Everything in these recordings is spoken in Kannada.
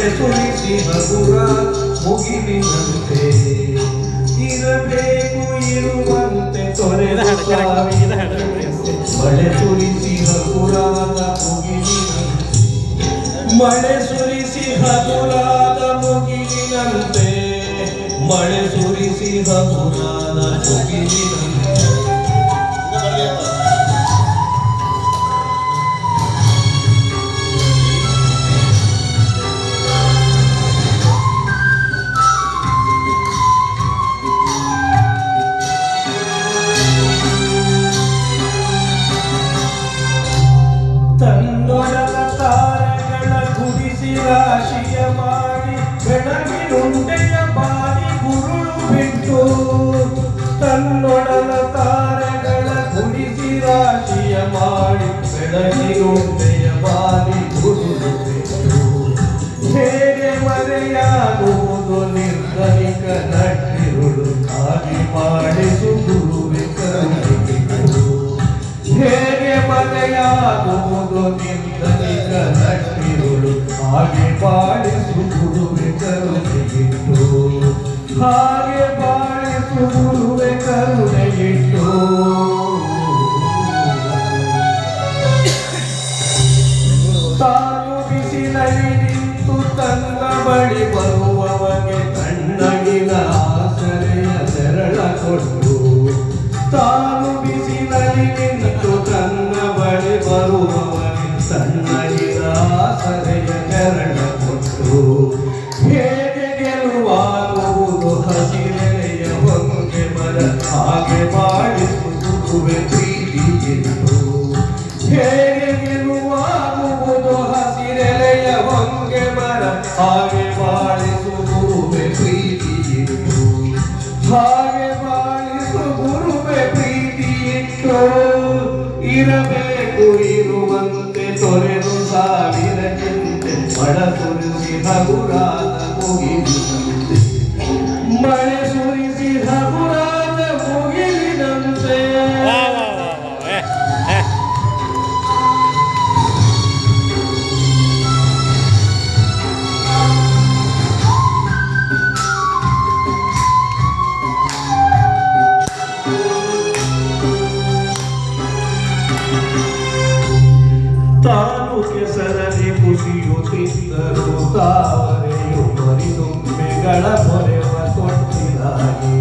ಮಳೆ ಸುರಿಸಿ ಹಗುರ ಮುಗಿಲಿನಂತೆ ಇರಬೇಕು ಇರುವಂತೆ ತೊರೆದ ಮಳೆ ಸುರಿಸಿ ಹಗುರಾದ ಮುಗಿಲಿನಂತೆ ಮಳೆ ಸುರಿಸಿ ಹಗುರಾದ ಮುಗಿಲಿನಂತೆ ಮಳೆ ಸುರಿಸಿ ಹಗುರಾದ ಮುಗಿಲಿನಂತೆ ರಾಶಿಯ ಮಾಡಿ ಬೆಳಗಿನುಂಡೆಯ ಬಾರಿ ಗುರುಳು ಬಿಟ್ಟು, ತನ್ನೊಡಲ ತಾರಗಳ ಗುಡಿಸಿ ರಾಶಿಯ ಮಾಡಿ ಬೆಳಗಿನುಂಡೆಯ ಬಾರಿ ಗುರುಳು ಬಿಟ್ಟು. ಹೇಗೆ ಮರೆಯಾಗುವುದು ಹಾಗೆ ಬಾಳಿಸು ಗುರುವೆ ಕರುಣೆಯಿಟ್ಟು ಹಾಗೆ ಬಾಳಿಸು ಗುರುವೆ ಕರುಣೆಯಿಟ್ಟು ತಾನು ಬಿಸಿಲಲ್ಲಿ ನಿಂತು ತನ್ನ ಬಳಿ ಬರುವವಗೆ ತಣ್ಣಗಿನ ಆಸರೆಯ ತೆರಳ ಕೊಟ್ಟು. ತಾನು ಬಿಸಿಲಲ್ಲಿ ನಿಂತು ತನ್ನ ಬಳಿ ಬರುವವಗೆ ತಣ್ಣಗಿನ ಆಸರೆಯ ಹಾಗೆ ಮಾಡಿಸುತ್ತುವೆ ಪ್ರೀತಿಯಿಟ್ಟು ಹೇಗೆ ಗೆಲುವಾಗುವುದು ಹಸಿರೆಲೆಯ ಹೊಂಗೆ ಮರ, ಹಾಗೆ ಬಾಳಿಸು ಗುರುವೆ ಪ್ರೀತಿಯಿಟ್ಟು ಹಾಗೆ ಬಾಳಿಸು ಗುರುವೆ ಪ್ರೀತಿಯಿಟ್ಟು, ಇರಬೇಕು ಇರುವಂತೆ ತೊರೆದು ಸಾವಿರ ಚಿಂತೆ ಬಡ ಸುರಿಸಿ ಹಗುರಾದ ಕುಸಿಯುತ್ತಿದ್ದರು ತಾವರೆಯು ಮರಿದುಂಬೆಗಳ ಪೊರೆವ ತೊಟ್ಟಿಲಾಗಿ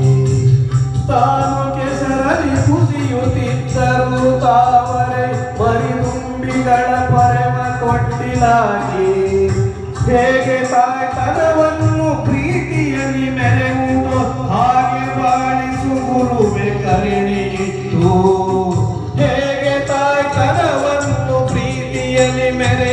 ತಾನು ಕೆಸರಲ್ಲಿ ಕುಸಿಯುತ್ತಿದ್ದರು ತಾವರೆ ಮರಿದುಂಬಿಗಳ ಪೊರೆವ ತೊಟ್ಟಿಲಾಗಿ ಹೇಗೆ ತಾಯ್ತನವನ್ನು ಪ್ರೀತಿಯಲ್ಲಿ ಮೆರೆಯುವುದು ಹಾಗೆ ಬಾಳಿಸು ಗುರುವೆ ಕರುಣೆಯಿಟ್ಟು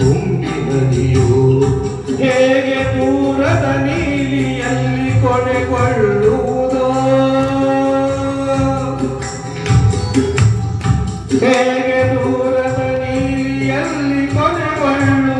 ಅಮೃತ ತುಂಬಿ ನದಿಯೋ ಹೇಗೆ ದೂರದ ನೀಲಿಯಲ್ಲಿ ಕೊನೆಗೊಳ್ಳುವುದೋ? ಹೇಗೆ ದೂರದ ನೀಲಿಯಲ್ಲಿ ಕೊನೆಗೊಳ್ಳುವುದೆ?